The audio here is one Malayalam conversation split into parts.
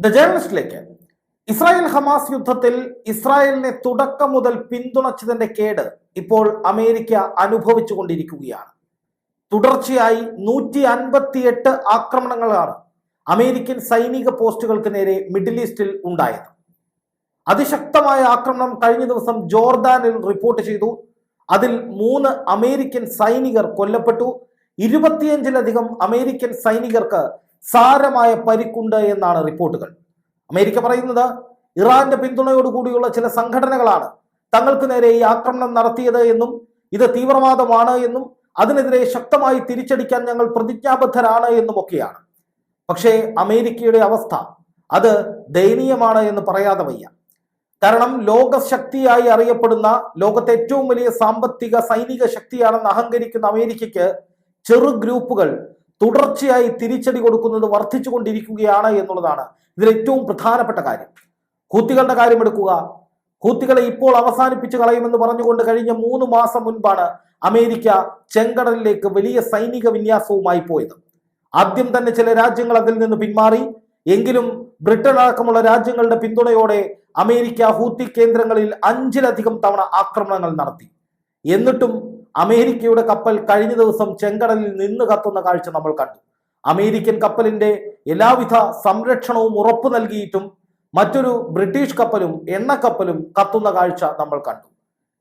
ദ ജേർണലിസ്റ്റിലേക്ക് ഇസ്രായേൽ ഹമാസ് യുദ്ധത്തിൽ ഇസ്രായേലിനെ തുടക്കം മുതൽ പിന്തുണച്ചതിന്റെ കേട് ഇപ്പോൾ അമേരിക്ക അനുഭവിച്ചു കൊണ്ടിരിക്കുകയാണ് തുടർച്ചയായി നൂറ്റി അൻപത്തിയെട്ട് ആക്രമണങ്ങളാണ് അമേരിക്കൻ സൈനിക പോസ്റ്റുകൾക്ക് നേരെ മിഡിൽ ഈസ്റ്റിൽ ഉണ്ടായത്. അതിശക്തമായ ആക്രമണം കഴിഞ്ഞ ദിവസം ജോർദാനിൽ റിപ്പോർട്ട് ചെയ്തു. അതിൽ മൂന്ന് അമേരിക്കൻ സൈനികർ കൊല്ലപ്പെട്ടു. ഇരുപത്തിയഞ്ചിലധികം അമേരിക്കൻ സൈനികർക്ക് സാരമായ പരിക്കുണ്ട് എന്നാണ് റിപ്പോർട്ടുകൾ. അമേരിക്ക പറയുന്നത് ഇറാന്റെ പിന്തുണയോടുകൂടിയുള്ള ചില സംഘടനകളാണ് തങ്ങൾക്ക് നേരെ ഈ ആക്രമണം നടത്തിയത് എന്നും ഇത് തീവ്രവാദമാണ് എന്നും അതിനെതിരെ ശക്തമായി തിരിച്ചടിക്കാൻ ഞങ്ങൾ പ്രതിജ്ഞാബദ്ധരാണ് എന്നുമൊക്കെയാണ്. പക്ഷേ അമേരിക്കയുടെ അവസ്ഥ അത് ദയനീയമാണ് എന്ന് പറയാതെ വയ്യ. കാരണം ലോകശക്തിയായി അറിയപ്പെടുന്ന ലോകത്തെ ഏറ്റവും വലിയ സാമ്പത്തിക സൈനിക ശക്തിയാണെന്ന് അഹങ്കരിക്കുന്ന അമേരിക്കയ്ക്ക് ചെറു ഗ്രൂപ്പുകൾ തുടർച്ചയായി തിരിച്ചടി കൊടുക്കുന്നത് വർദ്ധിച്ചുകൊണ്ടിരിക്കുകയാണ് എന്നുള്ളതാണ് ഇതിൽ ഏറ്റവും പ്രധാനപ്പെട്ട കാര്യം. കൂത്തികളുടെ കാര്യം എടുക്കുക. കൂത്തികളെ ഇപ്പോൾ അവസാനിപ്പിച്ച് കളയുമെന്ന് പറഞ്ഞുകൊണ്ട് കഴിഞ്ഞ മൂന്ന് മാസം മുൻപാണ് അമേരിക്ക ചെങ്കടലിലേക്ക് വലിയ സൈനിക വിന്യാസവുമായി പോയത്. ആദ്യം തന്നെ ചില രാജ്യങ്ങൾ അതിൽ നിന്ന് പിന്മാറി. എങ്കിലും ബ്രിട്ടൻ അടക്കമുള്ള രാജ്യങ്ങളുടെ പിന്തുണയോടെ അമേരിക്ക ഹൂത്തി കേന്ദ്രങ്ങളിൽ അഞ്ചിലധികം തവണ ആക്രമണങ്ങൾ നടത്തി. എന്നിട്ടും അമേരിക്കയുടെ കപ്പൽ കഴിഞ്ഞ ദിവസം ചെങ്കടലിൽ നിന്ന് കത്തുന്ന കാഴ്ച നമ്മൾ കണ്ടു. അമേരിക്കൻ കപ്പലിന്റെ എല്ലാവിധ സംരക്ഷണവും ഉറപ്പു നൽകിയിട്ടും മറ്റൊരു ബ്രിട്ടീഷ് കപ്പലും എണ്ണക്കപ്പലും കത്തുന്ന കാഴ്ച നമ്മൾ കണ്ടു.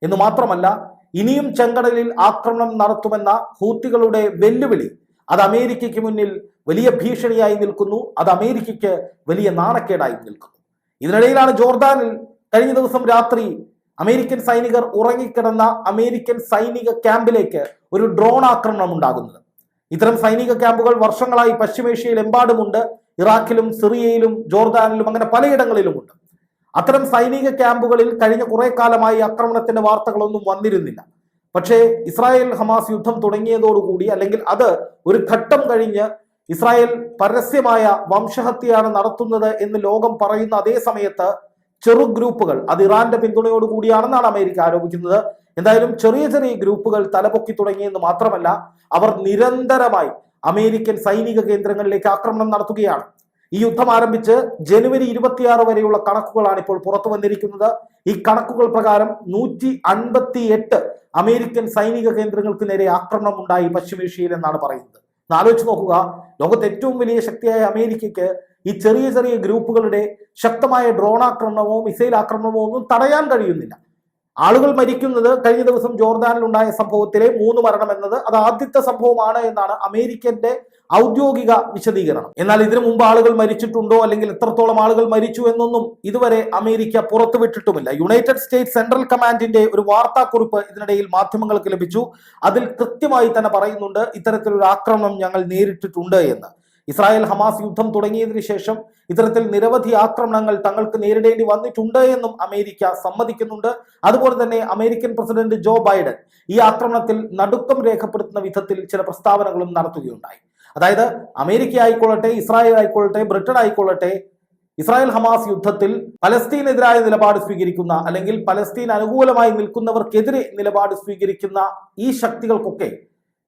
എന്ന് മാത്രമല്ല ഇനിയും ചെങ്കടലിൽ ആക്രമണം നടത്തുമെന്ന ഹൂത്തികളുടെ വെല്ലുവിളി അത് അമേരിക്കയ്ക്ക് മുന്നിൽ വലിയ ഭീഷണിയായി നിൽക്കുന്നു. അത് അമേരിക്കയ്ക്ക് വലിയ നാണക്കേടായി നിൽക്കുന്നു. ഇതിനിടയിലാണ് ജോർദാനിൽ കഴിഞ്ഞ ദിവസം രാത്രി അമേരിക്കൻ സൈനികർ ഉറങ്ങിക്കിടന്ന അമേരിക്കൻ സൈനിക ക്യാമ്പിലേക്ക് ഒരു ഡ്രോൺ ആക്രമണം ഉണ്ടാകുന്നത്. ഇത്തരം സൈനിക ക്യാമ്പുകൾ വർഷങ്ങളായി പശ്ചിമേഷ്യയിൽ എമ്പാടുമുണ്ട് ഇറാഖിലും സിറിയയിലും ജോർദാനിലും അങ്ങനെ പലയിടങ്ങളിലുമുണ്ട്. അത്തരം സൈനിക ക്യാമ്പുകളിൽ കഴിഞ്ഞ കുറെ കാലമായി ആക്രമണത്തിന്റെ വാർത്തകളൊന്നും വന്നിരുന്നില്ല. പക്ഷേ ഇസ്രായേൽ ഹമാസ് യുദ്ധം തുടങ്ങിയതോടുകൂടി അല്ലെങ്കിൽ അത് ഒരു ഘട്ടം കഴിഞ്ഞ് ഇസ്രായേൽ പരസ്യമായ വംശഹത്യയാണ് നടത്തുന്നത് എന്ന് ലോകം പറയുന്ന അതേ സമയത്ത് ചെറു ഗ്രൂപ്പുകൾ. അത് ഇറാന്റെ പിന്തുണയോട് കൂടിയാണെന്നാണ് അമേരിക്ക ആരോപിക്കുന്നത്. എന്തായാലും ചെറിയ ചെറിയ ഗ്രൂപ്പുകൾ തലപൊക്കി തുടങ്ങിയെന്ന് മാത്രമല്ല അവർ നിരന്തരമായി അമേരിക്കൻ സൈനിക കേന്ദ്രങ്ങളിലേക്ക് ആക്രമണം നടത്തുകയാണ്. ഈ യുദ്ധം ആരംഭിച്ച് ജനുവരി ഇരുപത്തിയാറ് വരെയുള്ള കണക്കുകളാണ് ഇപ്പോൾ പുറത്തു വന്നിരിക്കുന്നത്. ഈ കണക്കുകൾ പ്രകാരം നൂറ്റി അൻപത്തി എട്ട് അമേരിക്കൻ സൈനിക കേന്ദ്രങ്ങൾക്ക് നേരെ ആക്രമണം ഉണ്ടായി പശ്ചിമേഷ്യയിൽ എന്നാണ് പറയുന്നത്. ആലോചിച്ച് നോക്കുക ലോകത്തെ ഏറ്റവും വലിയ ശക്തിയായ അമേരിക്കയ്ക്ക് ഈ ചെറിയ ചെറിയ ഗ്രൂപ്പുകളുടെ ശക്തമായ ഡ്രോൺ ആക്രമണമോ മിസൈൽ ആക്രമണമോ ഒന്നും തടയാൻ കഴിയുന്നില്ല. ആളുകൾ മരിക്കുന്നത് കഴിഞ്ഞ ദിവസം ജോർദാനിൽ ഉണ്ടായ സംഭവത്തിലെ മൂന്ന് മരണം എന്നത് അത് ആദ്യത്തെ സംഭവമാണ് എന്നാണ് അമേരിക്കന്റെ ഔദ്യോഗിക വിശദീകരണം. എന്നാൽ ഇതിനു മുമ്പ് ആളുകൾ മരിച്ചിട്ടുണ്ടോ അല്ലെങ്കിൽ എത്രത്തോളം ആളുകൾ മരിച്ചു എന്നൊന്നും ഇതുവരെ അമേരിക്ക പുറത്തുവിട്ടിട്ടുമില്ല. യുണൈറ്റഡ് സ്റ്റേറ്റ്സ് സെൻട്രൽ കമാൻഡിന്റെ ഒരു വാർത്താക്കുറിപ്പ് ഇതിനിടയിൽ മാധ്യമങ്ങൾക്ക് ലഭിച്ചു. അതിൽ കൃത്യമായി തന്നെ പറയുന്നുണ്ട് ഇത്തരത്തിലൊരു ആക്രമണം ഞങ്ങൾ നേരിട്ടിട്ടുണ്ട് എന്ന്. ഇസ്രായേൽ ഹമാസ് യുദ്ധം തുടങ്ങിയതിനു ശേഷം ഇത്തരത്തിൽ നിരവധി ആക്രമണങ്ങൾ തങ്ങൾക്ക് നേരിടേണ്ടി വന്നിട്ടുണ്ട് എന്നും അമേരിക്ക സമ്മതിക്കുന്നുണ്ട്. അതുപോലെ തന്നെ അമേരിക്കൻ പ്രസിഡന്റ് ജോ ബൈഡൻ ഈ ആക്രമണത്തിൽ നടുക്കം രേഖപ്പെടുത്തുന്ന വിധത്തിൽ ചില പ്രസ്താവനകളും നടത്തുകയുണ്ടായി. അതായത് അമേരിക്ക ആയിക്കൊള്ളട്ടെ ഇസ്രായേൽ ആയിക്കൊള്ളട്ടെ ബ്രിട്ടൻ ആയിക്കൊള്ളട്ടെ ഇസ്രായേൽ ഹമാസ് യുദ്ധത്തിൽ പലസ്തീനെതിരായ നിലപാട് സ്വീകരിക്കുന്ന അല്ലെങ്കിൽ പലസ്തീൻ അനുകൂലമായി നിൽക്കുന്നവർക്കെതിരെ നിലപാട് സ്വീകരിക്കുന്ന ഈ ശക്തികൾക്കൊക്കെ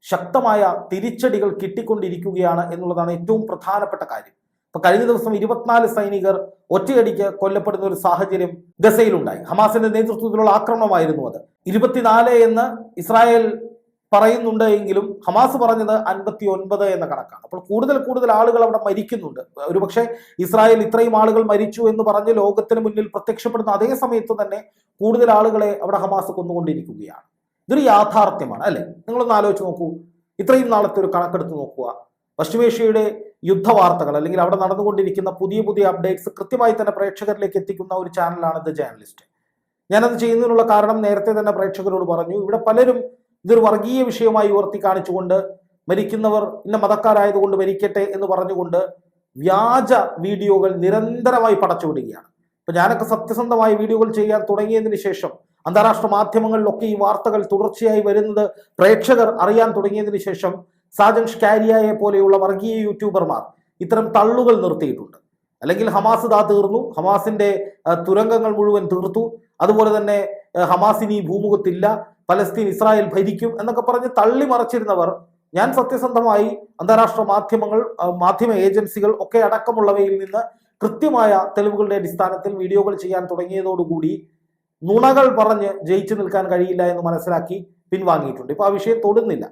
ശക്തമായ തിരിച്ചടികൾ കിട്ടിക്കൊണ്ടിരിക്കുകയാണ് എന്നുള്ളതാണ് ഏറ്റവും പ്രധാനപ്പെട്ട കാര്യം. ഇപ്പൊ കഴിഞ്ഞ ദിവസം ഇരുപത്തിനാല് സൈനികർ ഒറ്റയടിക്ക് കൊല്ലപ്പെടുന്ന ഒരു സാഹചര്യം ഗസയിലുണ്ടായി. ഹമാസിന്റെ നേതൃത്വത്തിലുള്ള ആക്രമണമായിരുന്നു അത്. ഇരുപത്തിനാല് എന്ന് ഇസ്രായേൽ പറയുന്നുണ്ട് എങ്കിലും ഹമാസ് പറഞ്ഞത് അൻപത്തി ഒൻപത് എന്ന കണക്കാണ്. അപ്പോൾ കൂടുതൽ കൂടുതൽ ആളുകൾ അവിടെ മരിക്കുന്നുണ്ട്. ഒരുപക്ഷെ ഇസ്രായേൽ ഇത്രയും ആളുകൾ മരിച്ചു എന്ന് പറഞ്ഞ് ലോകത്തിന് മുന്നിൽ പ്രത്യക്ഷപ്പെടുന്ന അതേ സമയത്ത് തന്നെ കൂടുതൽ ആളുകളെ അവിടെ ഹമാസ് കൊന്നുകൊണ്ടിരിക്കുകയാണ്. ഇതൊരു യാഥാർത്ഥ്യമാണ് അല്ലെ? നിങ്ങളൊന്ന് ആലോചിച്ച് നോക്കൂ. ഇത്രയും നാളത്തെ ഒരു കണക്കെടുത്ത് നോക്കുക. പശ്ചിമേഷ്യയുടെ യുദ്ധവാർത്തകൾ അല്ലെങ്കിൽ അവിടെ നടന്നുകൊണ്ടിരിക്കുന്ന പുതിയ പുതിയ അപ്ഡേറ്റ്സ് കൃത്യമായി തന്നെ പ്രേക്ഷകരിലേക്ക് എത്തിക്കുന്ന ഒരു ചാനലാണ് ദ ജേർണലിസ്റ്റ് ഞാനത് ചെയ്യുന്നതിനുള്ള കാരണം നേരത്തെ തന്നെ പ്രേക്ഷകരോട് പറഞ്ഞു. ഇവിടെ പലരും ഇതൊരു വർഗീയ വിഷയമായി ഉയർത്തി കാണിച്ചുകൊണ്ട് മരിക്കുന്നവർ ഇന്ന മതക്കാരായതുകൊണ്ട് മരിക്കട്ടെ എന്ന് പറഞ്ഞുകൊണ്ട് വ്യാജ വീഡിയോകൾ നിരന്തരമായി പടച്ചുവിടുകയാണ്. ഇപ്പൊ ഞാനൊക്കെ സത്യസന്ധമായ വീഡിയോകൾ ചെയ്യാൻ തുടങ്ങിയതിന് ശേഷം അന്താരാഷ്ട്ര മാധ്യമങ്ങളിലൊക്കെ ഈ വാർത്തകൾ തുടർച്ചയായി വരുന്നത് പ്രേക്ഷകർ അറിയാൻ തുടങ്ങിയതിന് ശേഷം സാജൻ ഷ്കാരിയയെ പോലെയുള്ള വർഗീയ യൂട്യൂബർമാർ ഇത്തരം തള്ളുകൾ നിർത്തിയിട്ടുണ്ട്. അല്ലെങ്കിൽ ഹമാസ് ദാ തീർന്നു. ഹമാസിന്റെ തുരങ്കങ്ങൾ മുഴുവൻ തീർത്തു. അതുപോലെ തന്നെ ഹമാസിന് ഹമാസിനി ഭൂമുഖത്തില്ല. പലസ്തീൻ ഇസ്രായേൽ ഭരിക്കും എന്നൊക്കെ പറഞ്ഞ് തള്ളി മറച്ചിരുന്നവർ ഞാൻ സത്യസന്ധമായി അന്താരാഷ്ട്ര മാധ്യമങ്ങൾ മാധ്യമ ഏജൻസികൾ ഒക്കെ അടക്കമുള്ളവയിൽ നിന്ന് കൃത്യമായ തെളിവുകളുടെ അടിസ്ഥാനത്തിൽ വീഡിയോകൾ ചെയ്യാൻ തുടങ്ങിയതോടുകൂടി നുണകൾ പറഞ്ഞ് ജയിച്ചു നിൽക്കാൻ കഴിയില്ല എന്ന് മനസ്സിലാക്കി പിൻവാങ്ങിയിട്ടുണ്ട്. ഇപ്പൊ ആ വിഷയം തൊടുന്നില്ല.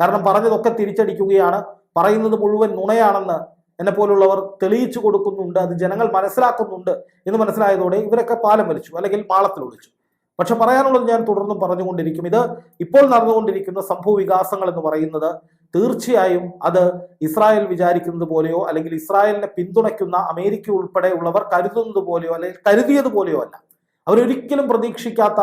കാരണം പറഞ്ഞതൊക്കെ തിരിച്ചടിക്കുകയാണ്. പറയുന്നത് മുഴുവൻ നുണയാണെന്ന് എന്നെ പോലുള്ളവർ തെളിയിച്ചു കൊടുക്കുന്നുണ്ട്. അത് ജനങ്ങൾ മനസ്സിലാക്കുന്നുണ്ട് എന്ന് മനസ്സിലായതോടെ ഇവരൊക്കെ പാലം വലിച്ചു അല്ലെങ്കിൽ മാളത്തിൽ ഒളിച്ചു. പക്ഷെ പറയാനുള്ളത് ഞാൻ തുടർന്നും പറഞ്ഞുകൊണ്ടിരിക്കും. ഇത് ഇപ്പോൾ നടന്നുകൊണ്ടിരിക്കുന്ന സംഭവ വികാസങ്ങൾ എന്ന് പറയുന്നത് തീർച്ചയായും അത് ഇസ്രായേൽ വിചാരിക്കുന്നത് പോലെയോ അല്ലെങ്കിൽ ഇസ്രായേലിനെ പിന്തുണയ്ക്കുന്ന അമേരിക്ക ഉൾപ്പെടെയുള്ളവർ കരുതുന്നത് പോലെയോ അല്ലെങ്കിൽ കരുതിയത് പോലെയോ അല്ല. അവരൊരിക്കലും പ്രതീക്ഷിക്കാത്ത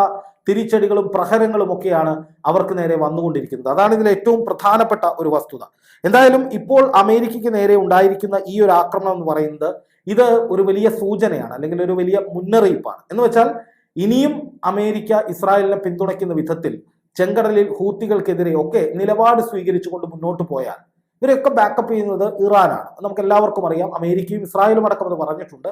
തിരിച്ചടികളും പ്രഹരങ്ങളും ഒക്കെയാണ് അവർക്ക് നേരെ വന്നുകൊണ്ടിരിക്കുന്നത്. അതാണ് ഇതിൽ ഏറ്റവും പ്രധാനപ്പെട്ട ഒരു വസ്തുത. എന്തായാലും ഇപ്പോൾ അമേരിക്കയ്ക്ക് നേരെ ഉണ്ടായിരിക്കുന്ന ഈ ഒരു ആക്രമണം എന്ന് പറയുന്നത് ഇത് ഒരു വലിയ സൂചനയാണ് അല്ലെങ്കിൽ ഒരു വലിയ മുന്നറിയിപ്പാണ്. എന്ന് വെച്ചാൽ ഇനിയും അമേരിക്ക ഇസ്രായേലിനെ പിന്തുണയ്ക്കുന്ന വിധത്തിൽ ചെങ്കടലിൽ ഹൂത്തികൾക്കെതിരെ ഒക്കെ നിലപാട് സ്വീകരിച്ചുകൊണ്ട് മുന്നോട്ട് പോയാൽ ഇവരെയൊക്കെ ബാക്കപ്പ് ചെയ്യുന്നത് ഇറാനാണ്. നമുക്ക് എല്ലാവർക്കും അറിയാം. അമേരിക്കയും ഇസ്രായേലും അടക്കം അത് പറഞ്ഞിട്ടുണ്ട്.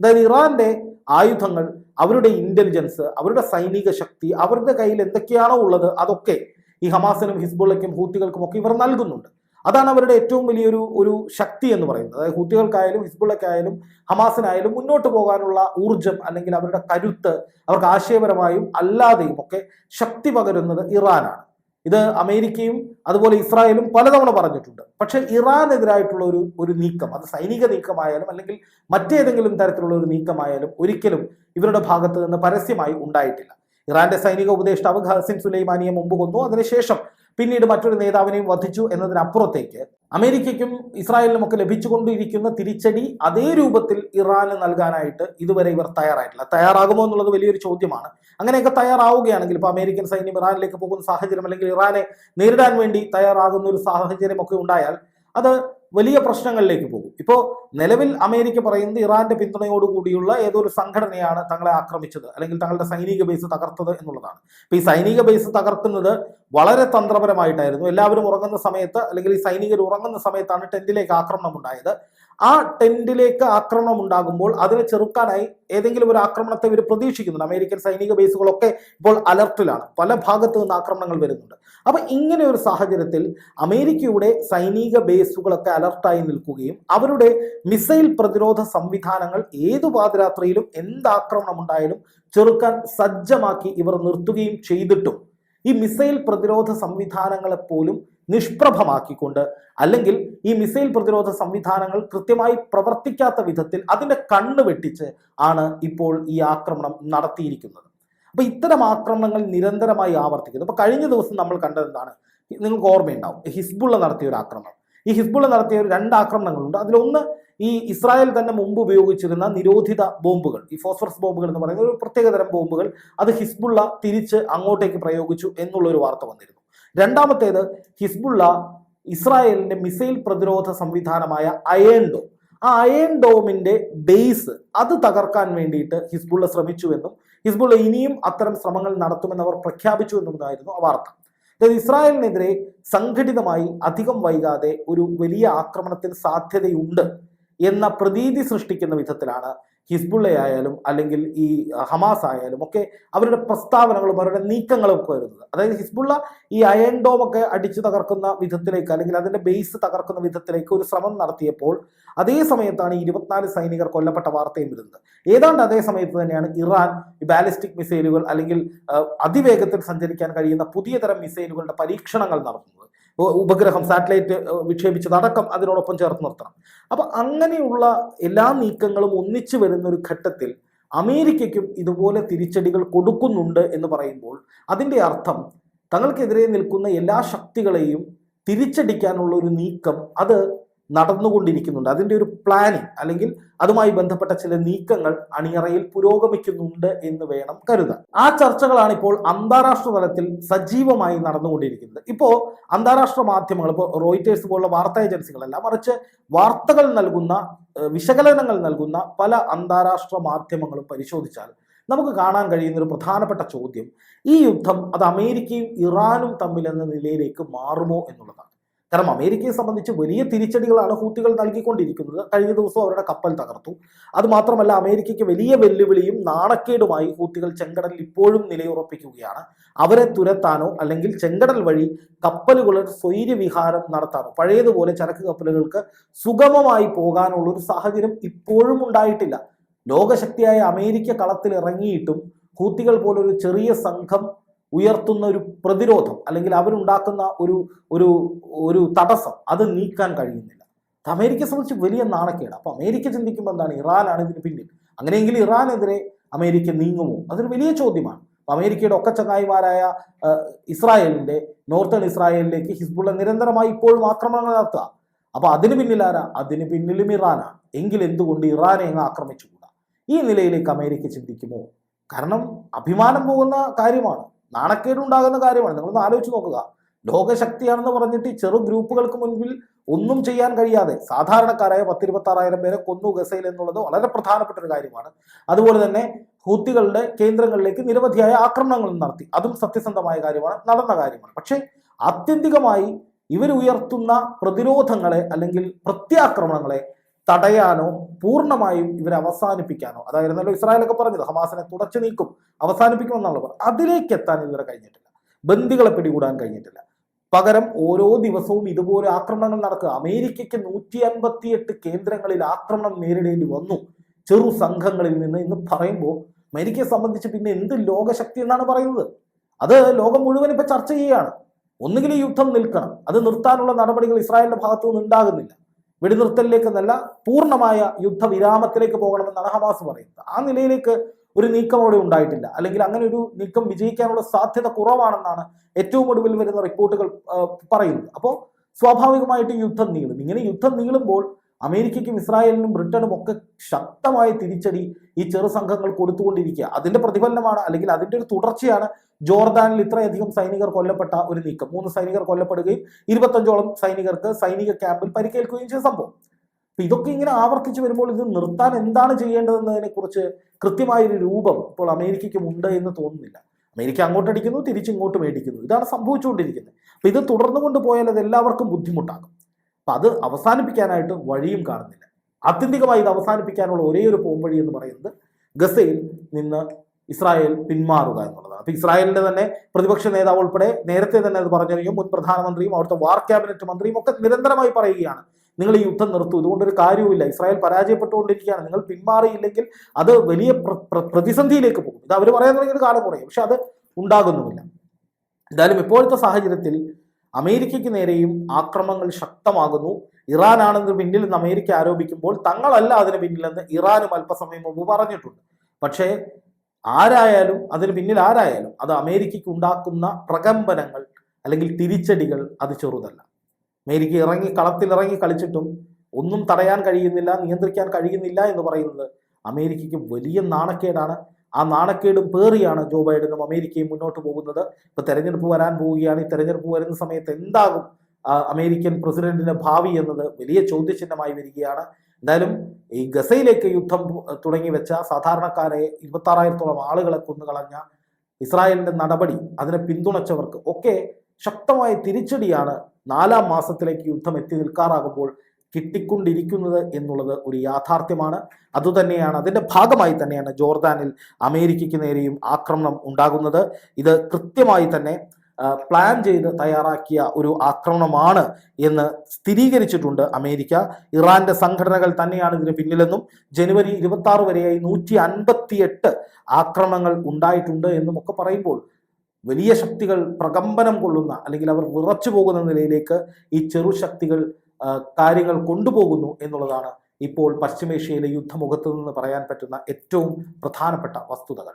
അതായത് ഇറാന്റെ ആയുധങ്ങൾ അവരുടെ ഇന്റലിജൻസ് അവരുടെ സൈനിക ശക്തി അവരുടെ കയ്യിൽ എന്തൊക്കെയാണോ ഉള്ളത് അതൊക്കെ ഈ ഹമാസിനും ഹിസ്ബുള്ളയ്ക്കും ഹൂത്തികൾക്കും ഒക്കെ ഇവർ നൽകുന്നുണ്ട്. അതാണ് അവരുടെ ഏറ്റവും വലിയൊരു ഒരു ശക്തി എന്ന് പറയുന്നത്. അതായത് ഹൂത്തികൾക്കായാലും ഹിസ്ബുള്ളക്കായാലും ഹമാസിനായാലും മുന്നോട്ട് പോകാനുള്ള ഊർജം അല്ലെങ്കിൽ അവരുടെ കരുത്ത് അവർക്ക് ആശയപരമായും അല്ലാതെയും ഒക്കെ ശക്തി പകരുന്നത് ഇറാനാണ്. ഇത് അമേരിക്കയും അതുപോലെ ഇസ്രായേലും പലതവണ പറഞ്ഞിട്ടുണ്ട്. പക്ഷെ ഇറാനെതിരായിട്ടുള്ള ഒരു ഒരു നീക്കം അത് സൈനിക നീക്കമായാലും അല്ലെങ്കിൽ മറ്റേതെങ്കിലും തരത്തിലുള്ള ഒരു നീക്കമായാലും ഒരിക്കലും ഇവരുടെ ഭാഗത്ത് നിന്ന് പരസ്യമായി ഉണ്ടായിട്ടില്ല. ഇറാന്റെ സൈനിക ഉപദേഷ്ടാവ് ഖാസിം സുലൈമാനിയെ മുമ്പ് കൊന്നു. അതിനുശേഷം പിന്നീട് മറ്റൊരു നേതാവിനെയും വധിച്ചു എന്നതിനപ്പുറത്തേക്ക് അമേരിക്കയ്ക്കും ഇസ്രായേലിനും ഒക്കെ ലഭിച്ചുകൊണ്ടിരിക്കുന്ന തിരിച്ചടി അതേ രൂപത്തിൽ ഇറാന് നൽകാനായിട്ട് ഇതുവരെ ഇവർ തയ്യാറായിട്ടില്ല. തയ്യാറാകുമോ എന്നുള്ളത് വലിയൊരു ചോദ്യമാണ്. അങ്ങനെയൊക്കെ തയ്യാറാവുകയാണെങ്കിൽ ഇപ്പോൾ അമേരിക്കൻ സൈന്യം ഇറാനിലേക്ക് പോകുന്ന സാഹചര്യം അല്ലെങ്കിൽ ഇറാനെ നേരിടാൻ വേണ്ടി തയ്യാറാകുന്ന ഒരു സാഹചര്യം ഒക്കെ ഉണ്ടായാൽ അത് വലിയ പ്രശ്നങ്ങളിലേക്ക് പോകും. ഇപ്പോൾ നിലവിൽ അമേരിക്ക പറയുന്നത് ഇറാന്റെ പിന്തുണയോടുകൂടിയുള്ള കൂടിയുള്ള ഏതൊരു സംഘടനയാണ് തങ്ങളെ ആക്രമിച്ചത് അല്ലെങ്കിൽ തങ്ങളുടെ സൈനിക ബേസ് തകർത്തത് എന്നുള്ളതാണ്. ഇപ്പൊ ഈ സൈനിക ബേസ് തകർക്കുന്നത് വളരെ തന്ത്രപരമായിട്ടായിരുന്നു. എല്ലാവരും ഉറങ്ങുന്ന സമയത്ത് അല്ലെങ്കിൽ ഈ സൈനികർ ഉറങ്ങുന്ന സമയത്താണ് ടെന്റിലേക്ക് ആക്രമണം ഉണ്ടായത് ആ ടെന്റിലേക്ക് ആക്രമണം ഉണ്ടാകുമ്പോൾ അതിനെ ചെറുക്കാനായി ഏതെങ്കിലും ഒരു ആക്രമണത്തെ ഇവർ പ്രതീക്ഷിക്കുന്നുണ്ട്. അമേരിക്കൻ സൈനിക ബേസുകളൊക്കെ ഇപ്പോൾ അലർട്ടിലാണ്. പല ഭാഗത്തു നിന്ന് ആക്രമണങ്ങൾ വരുന്നുണ്ട്. അപ്പൊ ഇങ്ങനെ ഒരു സാഹചര്യത്തിൽ അമേരിക്കയുടെ സൈനിക ബേസുകളൊക്കെ അലർട്ടായി നിൽക്കുകയും അവരുടെ മിസൈൽ പ്രതിരോധ സംവിധാനങ്ങൾ ഏതു പാതിരാത്രിയിലും എന്ത് ആക്രമണം ഉണ്ടായാലും ചെറുക്കാൻ സജ്ജമാക്കി ഇവർ നിർത്തുകയും ചെയ്തിട്ടും ഈ മിസൈൽ പ്രതിരോധ സംവിധാനങ്ങളെ പോലും നിഷ്പ്രഭമാക്കിക്കൊണ്ട് അല്ലെങ്കിൽ ഈ മിസൈൽ പ്രതിരോധ സംവിധാനങ്ങൾ കൃത്യമായി പ്രവർത്തിക്കാത്ത വിധത്തിൽ അതിന്റെ കണ്ണ് വെട്ടിച്ച് ആണ് ഇപ്പോൾ ഈ ആക്രമണം നടത്തിയിരിക്കുന്നത്. അപ്പോൾ ഇത്തരം ആക്രമണങ്ങൾ നിരന്തരമായി ആവർത്തിക്കുന്നു. അപ്പോൾ കഴിഞ്ഞ ദിവസം നമ്മൾ കണ്ടത് എന്താണ്? നിങ്ങൾക്ക് ഓർമ്മയുണ്ടാവും. ഹിസ്ബുള്ള നടത്തിയ ഒരു ആക്രമണം. ഈ ഹിസ്ബുള്ള നടത്തിയ ഒരു രണ്ട് ആക്രമണങ്ങളുണ്ട്. അതിലൊന്ന് ഈ ഇസ്രായേൽ തന്നെ മുമ്പ് ഉപയോഗിച്ചിരുന്ന നിരോധിത ബോംബുകൾ ഈ ഫോസ്ഫറസ് ബോംബുകൾ എന്ന് പറയുന്ന ഒരു പ്രത്യേകതരം ബോംബുകൾ അത് ഹിസ്ബുള്ള തിരിച്ച് അങ്ങോട്ടേക്ക് പ്രയോഗിച്ചു എന്നുള്ളൊരു വാർത്ത വന്നിരുന്നു. രണ്ടാമത്തേത് ഹിസ്ബുള്ള ഇസ്രായേലിന്റെ മിസൈൽ പ്രതിരോധ സംവിധാനമായ അയേൺ ആ അയേൺ ഡോമിന്റെ ബേസ് അത് തകർക്കാൻ വേണ്ടിയിട്ട് ഹിസ്ബുള്ള ശ്രമിച്ചുവെന്നും ഹിസ്ബുള്ള ഇനിയും അത്തരം ശ്രമങ്ങൾ നടത്തുമെന്ന് അവർ പ്രഖ്യാപിച്ചു ആ വാർത്ത. അതായത് ഇസ്രായേലിനെതിരെ സംഘടിതമായി അധികം വൈകാതെ ഒരു വലിയ ആക്രമണത്തിന് സാധ്യതയുണ്ട് എന്ന പ്രതീതി സൃഷ്ടിക്കുന്ന വിധത്തിലാണ് ഹിസ്ബുള്ളയായാലും അല്ലെങ്കിൽ ഈ ഹമാസ് ആയാലും ഒക്കെ അവരുടെ പ്രസ്താവനകളും അവരുടെ നീക്കങ്ങളും ഒക്കെ വരുന്നത്. അതായത് ഹിസ്ബുള്ള ഈ അയൺ ഡോം ഒക്കെ അടിച്ചു തകർക്കുന്ന വിധത്തിലേക്ക് അല്ലെങ്കിൽ അതിന്റെ ബേസ് തകർക്കുന്ന വിധത്തിലേക്ക് ഒരു ശ്രമം നടത്തിയപ്പോൾ അതേ സമയത്താണ് ഇരുപത്തിനാല് സൈനികർ കൊല്ലപ്പെട്ട വാർത്തയും വരുന്നത്. ഏതാണ്ട് അതേ സമയത്ത് തന്നെയാണ് ഇറാൻ ബാലിസ്റ്റിക് മിസൈലുകൾ അല്ലെങ്കിൽ അതിവേഗത്തിൽ സഞ്ചരിക്കാൻ കഴിയുന്ന പുതിയ തരം മിസൈലുകളുടെ പരീക്ഷണങ്ങൾ നടത്തുന്നത് ഉപഗ്രഹം സാറ്റലൈറ്റ് വിക്ഷേപിച്ചതടക്കം അതിനോടൊപ്പം ചേർത്ത് നിർത്തണം. അപ്പൊ അങ്ങനെയുള്ള എല്ലാ നീക്കങ്ങളും ഒന്നിച്ചു വരുന്ന ഒരു ഘട്ടത്തിൽ അമേരിക്കയ്ക്കും ഇതുപോലെ തിരിച്ചടികൾ കൊടുക്കുന്നുണ്ട് എന്ന് പറയുമ്പോൾ അതിന്റെ അർത്ഥം തങ്ങൾക്കെതിരെ നിൽക്കുന്ന എല്ലാ ശക്തികളെയും തിരിച്ചടിക്കാനുള്ള ഒരു നീക്കം അത് നടന്നുകൊണ്ടിരിക്കുന്നുണ്ട്. അതിന്റെ ഒരു പ്ലാനിങ് അല്ലെങ്കിൽ അതുമായി ബന്ധപ്പെട്ട ചില നീക്കങ്ങൾ അണിയറയിൽ പുരോഗമിക്കുന്നുണ്ട് എന്ന് വേണം കരുതാൻ. ആ ചർച്ചകളാണ് ഇപ്പോൾ അന്താരാഷ്ട്ര തലത്തിൽ സജീവമായി നടന്നുകൊണ്ടിരിക്കുന്നത്. ഇപ്പോൾ അന്താരാഷ്ട്ര മാധ്യമങ്ങൾ ഇപ്പോൾ റോയിറ്റേഴ്സ് പോലുള്ള വാർത്താ ഏജൻസികളല്ല മറിച്ച് വാർത്തകൾ നൽകുന്ന വിശകലനങ്ങൾ നൽകുന്ന പല അന്താരാഷ്ട്ര മാധ്യമങ്ങളും പരിശോധിച്ചാൽ നമുക്ക് കാണാൻ കഴിയുന്ന ഒരു പ്രധാനപ്പെട്ട ചോദ്യം ഈ യുദ്ധം അത് അമേരിക്കയും ഇറാനും തമ്മിൽ എന്ന നിലയിലേക്ക് മാറുമോ എന്നുള്ളതാണ്. കാരണം അമേരിക്കയെ സംബന്ധിച്ച് വലിയ തിരിച്ചടികളാണ് ഹൂത്തികൾ നൽകിക്കൊണ്ടിരിക്കുന്നത്. കഴിഞ്ഞ ദിവസം അവരുടെ കപ്പൽ തകർത്തു. അതുമാത്രമല്ല അമേരിക്കയ്ക്ക് വലിയ വെല്ലുവിളിയും നാണക്കേടുമായി ഹൂത്തികൾ ചെങ്കടലിൽ ഇപ്പോഴും നിലയുറപ്പിക്കുകയാണ്. അവരെ തുരത്താനോ അല്ലെങ്കിൽ ചെങ്കടൽ വഴി കപ്പലുകളുടെ സ്വൈര്യവിഹാരം നടത്താനോ പഴയതുപോലെ ചരക്ക് കപ്പലുകൾക്ക് സുഗമമായി പോകാനുള്ള ഒരു സാഹചര്യം ഇപ്പോഴും ഉണ്ടായിട്ടില്ല. ലോകശക്തിയായ അമേരിക്ക കളത്തിൽ ഇറങ്ങിയിട്ടും ഹൂത്തികൾ പോലൊരു ചെറിയ സംഘം ഉയർത്തുന്ന ഒരു പ്രതിരോധം അല്ലെങ്കിൽ അവരുണ്ടാക്കുന്ന ഒരു ഒരു ഒരു തടസ്സം അത് നീക്കാൻ കഴിയുന്നില്ല. അമേരിക്കയെ സംബന്ധിച്ച് വലിയ നാണക്കേട്. അപ്പൊ അമേരിക്ക ചിന്തിക്കുമ്പോൾ എന്താണ്? ഇറാനാണ് ഇതിന് പിന്നിൽ. അങ്ങനെയെങ്കിൽ ഇറാനെതിരെ അമേരിക്ക നീങ്ങുമോ? അതൊരു വലിയ ചോദ്യമാണ്. അമേരിക്കയുടെ ഒക്കെ ചങ്ങായിമാരായ ആ, ഇസ്രായേലിന്റെ നോർത്തേൺ ഇസ്രായേലിലേക്ക് ഹിസ്ബുള്ള നിരന്തരമായി ഇപ്പോഴും ആക്രമണങ്ങൾ നടത്തുക. അപ്പൊ അതിന് പിന്നിലാരാ അതിന് പിന്നിലും ഇറാനാണ്. എങ്കിൽ എന്തുകൊണ്ട് ഇറാനെ അങ്ങ് ആക്രമിച്ചുകൂടാ? ഈ നിലയിലേക്ക് അമേരിക്ക ചിന്തിക്കുമോ? കാരണം അഭിമാനം പോകുന്ന കാര്യമാണ്. നാണക്കേടുണ്ടാകുന്ന കാര്യമാണ്. നിങ്ങളൊന്ന് ആലോചിച്ച് നോക്കുക. ലോകശക്തിയാണെന്ന് പറഞ്ഞിട്ട് ചെറു ഗ്രൂപ്പുകൾക്ക് മുൻപിൽ ഒന്നും ചെയ്യാൻ കഴിയാതെ സാധാരണക്കാരായ പത്തിരുപത്താറായിരം പേരെ കൊന്നു ഗസയിൽ എന്നുള്ളത് വളരെ പ്രധാനപ്പെട്ട ഒരു കാര്യമാണ്. അതുപോലെ തന്നെ ഹൂത്തികളുടെ കേന്ദ്രങ്ങളിലേക്ക് നിരവധിയായ ആക്രമണങ്ങൾ നടത്തി. അതും സത്യസന്ധമായ കാര്യമാണ് നടന്ന കാര്യമാണ്. പക്ഷേ ആത്യന്തികമായി ഇവർ ഉയർത്തുന്ന പ്രതിരോധങ്ങളെ അല്ലെങ്കിൽ പ്രത്യാക്രമണങ്ങളെ തടയാനോ പൂർണമായും ഇവരെ അവസാനിപ്പിക്കാനോ. അതായിരുന്നല്ലോ ഇസ്രായേലൊക്കെ പറഞ്ഞത് ഹമാസിനെ തുടച്ചു നീക്കും അവസാനിപ്പിക്കുമെന്നുള്ള പറഞ്ഞു അതിലേക്ക് എത്താൻ ഇതുവരെ കഴിഞ്ഞിട്ടില്ല. ബന്ദികളെ പിടികൂടാൻ കഴിഞ്ഞിട്ടില്ല. പകരം ഓരോ ദിവസവും ഇതുപോലെ ആക്രമണങ്ങൾ നടക്കുക. അമേരിക്കയ്ക്ക് നൂറ്റി അൻപത്തിയെട്ട് കേന്ദ്രങ്ങളിൽ ആക്രമണം നേരിടേണ്ടി വന്നു. ചെറു സംഘങ്ങളിൽ നിന്ന് എന്ന് പറയുമ്പോൾ അമേരിക്കയെ സംബന്ധിച്ച് പിന്നെ എന്ത് ലോകശക്തി എന്നാണ് പറയുന്നത്? അത് ലോകം മുഴുവൻ ഇപ്പൊ ചർച്ച ചെയ്യുകയാണ്. ഒന്നുകിൽ യുദ്ധം നിൽക്കണം. അത് നിർത്താനുള്ള നടപടികൾ ഇസ്രായേലിന്റെ ഭാഗത്തു നിന്ന് ഉണ്ടാകുന്നില്ല. വെടിനിർത്തലിലേക്ക് എന്നല്ല പൂർണമായ യുദ്ധവിരാമത്തിലേക്ക് പോകണമെന്നാണ് ഹമാസ് പറയുന്നത്. ആ നിലയിലേക്ക് ഒരു നീക്കം അവിടെ ഉണ്ടായിട്ടില്ല. അല്ലെങ്കിൽ അങ്ങനെ ഒരു നീക്കം വിജയിക്കാനുള്ള സാധ്യത കുറവാണെന്നാണ് ഏറ്റവും ഒടുവിൽ വരുന്ന റിപ്പോർട്ടുകൾ പറയുന്നത്. അപ്പോൾ സ്വാഭാവികമായിട്ട് യുദ്ധം നീളും. ഇങ്ങനെ യുദ്ധം നീളുമ്പോൾ അമേരിക്കയ്ക്കും ഇസ്രായേലിനും ബ്രിട്ടനും ഒക്കെ ശക്തമായ തിരിച്ചടി ഈ ചെറു സംഘങ്ങൾ കൊടുത്തുകൊണ്ടിരിക്കുക. അതിന്റെ പ്രതിഫലനമാണ് അല്ലെങ്കിൽ അതിന്റെ ഒരു തുടർച്ചയാണ് ജോർദാനിൽ ഇത്രയധികം സൈനികർ കൊല്ലപ്പെട്ട ഒരു നീക്കം. മൂന്ന് സൈനികർ കൊല്ലപ്പെടുകയും ഇരുപത്തഞ്ചോളം സൈനികർക്ക് സൈനിക ക്യാമ്പിൽ പരിക്കേൽക്കുകയും ചെയ്ത സംഭവം. അപ്പൊ ഇതൊക്കെ ഇങ്ങനെ ആവർത്തിച്ചു വരുമ്പോൾ ഇത് നിർത്താൻ എന്താണ് ചെയ്യേണ്ടതെന്നതിനെ കുറിച്ച് കൃത്യമായൊരു രൂപം ഇപ്പോൾ അമേരിക്കയ്ക്കും ഉണ്ട് എന്ന് തോന്നുന്നില്ല. അമേരിക്ക അങ്ങോട്ടടിക്കുന്നു തിരിച്ചിങ്ങോട്ട് മേടിക്കുന്നു. ഇതാണ് സംഭവിച്ചുകൊണ്ടിരിക്കുന്നത്. അപ്പൊ ഇത് തുടർന്നു കൊണ്ടുപോയാൽ അത് എല്ലാവർക്കും ബുദ്ധിമുട്ടാകും. അപ്പൊ അത് അവസാനിപ്പിക്കാനായിട്ട് വഴിയും കാണുന്നില്ല. ആത്യന്തികമായി ഇത് അവസാനിപ്പിക്കാനുള്ള ഒരേ ഒരു പോംവഴി എന്ന് പറയുന്നത് ഗസയിൽ നിന്ന് ഇസ്രായേൽ പിന്മാറുക എന്നുള്ളതാണ്. അപ്പൊ ഇസ്രായേലിന്റെ തന്നെ പ്രതിപക്ഷ നേതാവ് ഉൾപ്പെടെ നേരത്തെ തന്നെ അത് പറഞ്ഞു കഴിഞ്ഞു മുൻ പ്രധാനമന്ത്രിയും അവിടുത്തെ വാർ ക്യാബിനറ്റ് മന്ത്രിയും ഒക്കെ നിരന്തരമായി പറയുകയാണ് നിങ്ങൾ ഈ യുദ്ധം നിർത്തൂ. ഇതുകൊണ്ടൊരു കാര്യവുമില്ല. ഇസ്രായേൽ പരാജയപ്പെട്ടുകൊണ്ടിരിക്കുകയാണ്. നിങ്ങൾ പിന്മാറിയില്ലെങ്കിൽ അത് വലിയ പ്ര- പ്ര- പ്രതിസന്ധിയിലേക്ക് പോകും. ഇത് അവർ പറയാൻ തുടങ്ങിയത് കാലം കുറയും. പക്ഷെ അത് ഉണ്ടാകുന്നുമില്ല. എന്തായാലും ഇപ്പോഴത്തെ സാഹചര്യത്തിൽ അമേരിക്കയ്ക്ക് നേരെയും ആക്രമണങ്ങൾ ശക്തമാകുന്നു. ഇറാനാണെന്ന് പിന്നിൽ നിന്ന് അമേരിക്ക ആരോപിക്കുമ്പോൾ തങ്ങളല്ല അതിന് പിന്നിലെന്ന് ഇറാനും അല്പസമയം മുമ്പ് പറഞ്ഞിട്ടുണ്ട്. പക്ഷേ ആരായാലും അതിന് പിന്നിൽ ആരായാലും അത് അമേരിക്കയ്ക്ക് ഉണ്ടാക്കുന്ന പ്രകമ്പനങ്ങൾ അല്ലെങ്കിൽ തിരിച്ചടികൾ അത് ചെറുതല്ല. അമേരിക്ക ഇറങ്ങി കളത്തിൽ ഇറങ്ങി കളിച്ചിട്ടും ഒന്നും തടയാൻ കഴിയുന്നില്ല നിയന്ത്രിക്കാൻ കഴിയുന്നില്ല എന്ന് പറയുന്നത് അമേരിക്കയ്ക്ക് വലിയ നാണക്കേടാണ്. ആ നാണക്കേടും പേറിയാണ് ജോ ബൈഡനും അമേരിക്കയും മുന്നോട്ട് പോകുന്നത്. ഇപ്പൊ തെരഞ്ഞെടുപ്പ് വരാൻ പോവുകയാണ്. ഈ തെരഞ്ഞെടുപ്പ് വരുന്ന സമയത്ത് എന്താകും? അമേരിക്കൻ പ്രസിഡന്റിന്റെ ഭാവി എന്നത് വലിയ ചോദ്യചിഹ്നമായി വരികയാണ്. എന്തായാലും ഈ ഗസയിലേക്ക് യുദ്ധം തുടങ്ങി വെച്ച സാധാരണക്കാരെ ഇരുപത്തി ആറായിരത്തോളം ആളുകളെ കൊന്നുകളഞ്ഞ ഇസ്രായേലിന്റെ നടപടി അതിനെ പിന്തുണച്ചവർക്ക് ഒക്കെ ശക്തമായ തിരിച്ചടിയാണ് നാലാം മാസത്തിലേക്ക് യുദ്ധം എത്തി നിൽക്കാറാകുമ്പോൾ കിട്ടിക്കൊണ്ടിരിക്കുന്നത് എന്നുള്ളത് ഒരു യാഥാർത്ഥ്യമാണ്. അതുതന്നെയാണ് അതിന്റെ ഭാഗമായി തന്നെയാണ് ജോർദാനിൽ അമേരിക്കയ്ക്ക് നേരെയും ആക്രമണം ഉണ്ടാകുന്നത്. ഇത് കൃത്യമായി തന്നെ പ്ലാൻ ചെയ്ത് തയ്യാറാക്കിയ ഒരു ആക്രമണമാണ് എന്ന് സ്ഥിരീകരിച്ചിട്ടുണ്ട് അമേരിക്ക. ഇറാന്റെ സംഘടനകൾ തന്നെയാണ് ഇതിന് പിന്നിലെന്നും ജനുവരി ഇരുപത്തി ആറ് വരെയായി നൂറ്റി അൻപത്തിയെട്ട് ആക്രമണങ്ങൾ ഉണ്ടായിട്ടുണ്ട് എന്നും ഒക്കെ പറയുമ്പോൾ വലിയ ശക്തികൾ പ്രകമ്പനം കൊള്ളുന്ന അല്ലെങ്കിൽ അവർ വിറച്ചു പോകുന്ന നിലയിലേക്ക് ഈ ചെറു ശക്തികൾ കാര്യങ്ങൾ കൊണ്ടുപോകുന്നു എന്നുള്ളതാണ് ഇപ്പോൾ പശ്ചിമേഷ്യയിലെ യുദ്ധമുഖത്ത് നിന്ന് പറയാൻ പറ്റുന്ന ഏറ്റവും പ്രധാനപ്പെട്ട വസ്തുതകൾ.